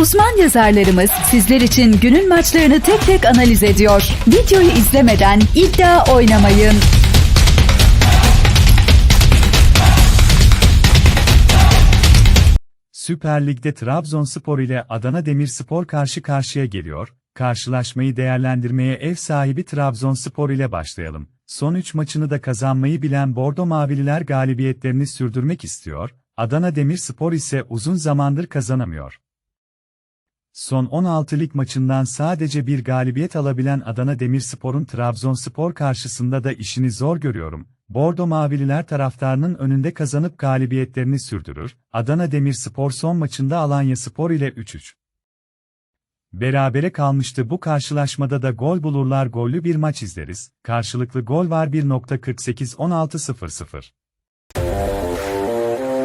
Uzman yazarlarımız sizler için günün maçlarını tek tek analiz ediyor. Videoyu izlemeden iddia oynamayın. Süper Lig'de Trabzonspor ile Adana Demirspor karşı karşıya geliyor. Karşılaşmayı değerlendirmeye ev sahibi Trabzonspor ile başlayalım. Son 3 maçını da kazanmayı bilen Bordo Mavililer galibiyetlerini sürdürmek istiyor. Adana Demirspor ise uzun zamandır kazanamıyor. Son 16 lig maçından sadece bir galibiyet alabilen Adana Demirspor'un Trabzonspor karşısında da işini zor görüyorum. Bordo Mavililer taraftarının önünde kazanıp galibiyetlerini sürdürür. Adana Demirspor son maçında Alanya Spor ile 3-3. Berabere kalmıştı bu karşılaşmada da gol bulurlar gollü bir maç izleriz. Karşılıklı gol var 1.48 16.00.